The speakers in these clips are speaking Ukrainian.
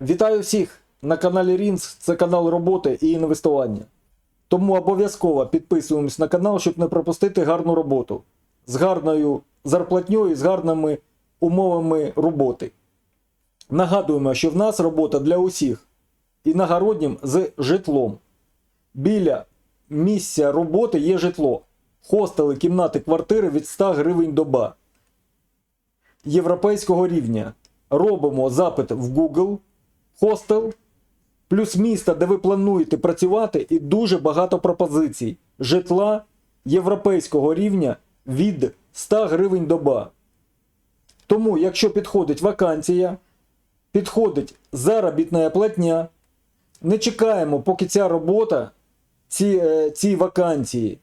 Вітаю всіх на каналі Рінс. Це канал роботи і інвестування. Тому обов'язково підписуємось на канал, щоб не пропустити гарну роботу з гарною зарплатньою і з гарними умовами роботи. Нагадуємо, що в нас робота для усіх іногороднім з житлом. Біля місця роботи є житло. Хостели, кімнати, квартири від 100 гривень доба європейського рівня. Робимо запит в Google, хостел, плюс місто, де ви плануєте працювати, і дуже багато пропозицій. Житла європейського рівня від 100 гривень доба. Тому, якщо підходить вакансія, підходить заробітна платня, не чекаємо, поки ця робота, ці, е, ці вакансії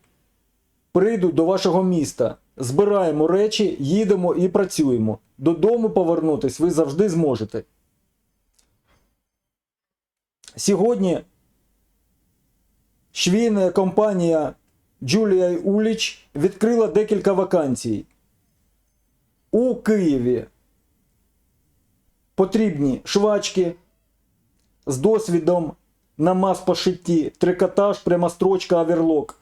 прийдуть до вашого міста. Збираємо речі, їдемо і працюємо. Додому повернутись ви завжди зможете. Сьогодні швійна компанія Julia Уліч відкрила декілька вакансій. У Києві потрібні швачки з досвідом на мас-пошитті, трикотаж, прямострочка, аверлок.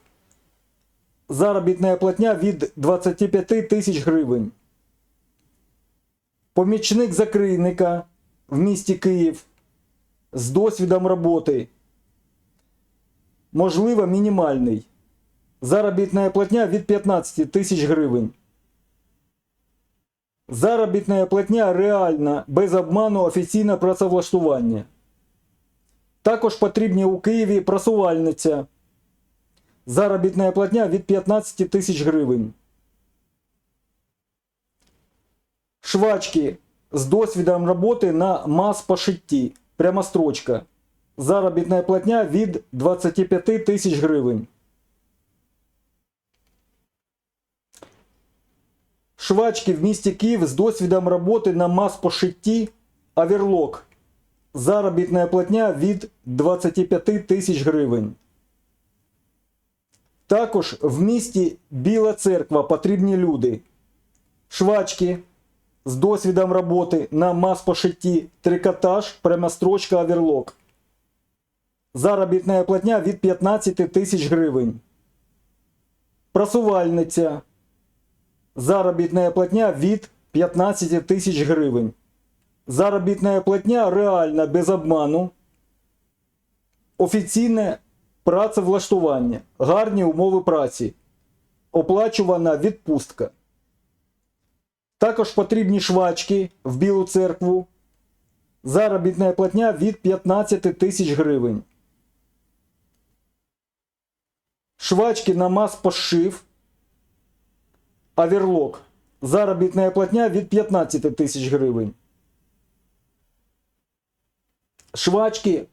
Заробітна платня від 25 тисяч гривень. Помічник закрийника в місті Київ з досвідом роботи. Можливо, мінімальний. Заробітна платня від 15 тисяч гривень. Заробітна платня реальна, без обману офіційне працевлаштування. Також потрібні у Києві просувальниця. Заробітна платня від 15 тисяч гривень. Швачки з досвідом роботи на мас-пошитті. Прямострочка. Заробітна платня від 25 тисяч гривень. Швачки в місті Київ з досвідом роботи на мас-пошитті Аверлок. Заробітна платня від 25 тисяч гривень. Також в місті Біла Церква потрібні люди. Швачки з досвідом роботи на мас-пошитті трикотаж, прямострочка оверлок. Заробітна платня від 15 тисяч гривень. Просувальниця. Заробітна платня від 15 тисяч гривень. Заробітна платня реальна без обману. Офіційне працевлаштування. Гарні умови праці. Оплачувана відпустка. Також потрібні швачки в Білу церкву. Заробітна платня від 15 тисяч гривень. Швачки на мас-пошив. Аверлок. Заробітна платня від 15 тисяч гривень. Швачки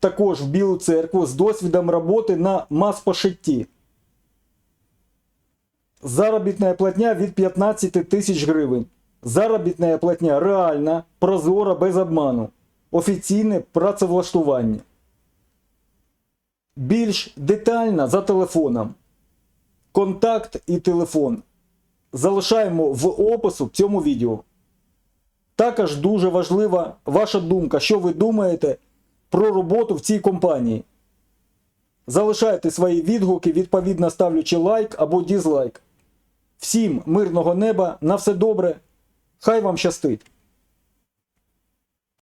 також в Білу церкву з досвідом роботи на мас-пошитті. Заробітна платня від 15 тисяч гривень. Заробітна платня реальна, прозора, без обману. Офіційне працевлаштування. Більш детально за телефоном. Контакт і телефон. Залишаємо в опису цьому відео. Також дуже важлива ваша думка, що ви думаєте про роботу в цій компанії. Залишайте свої відгуки, відповідно ставлячи лайк або дізлайк. Всім мирного неба, на все добре. Хай вам щастить!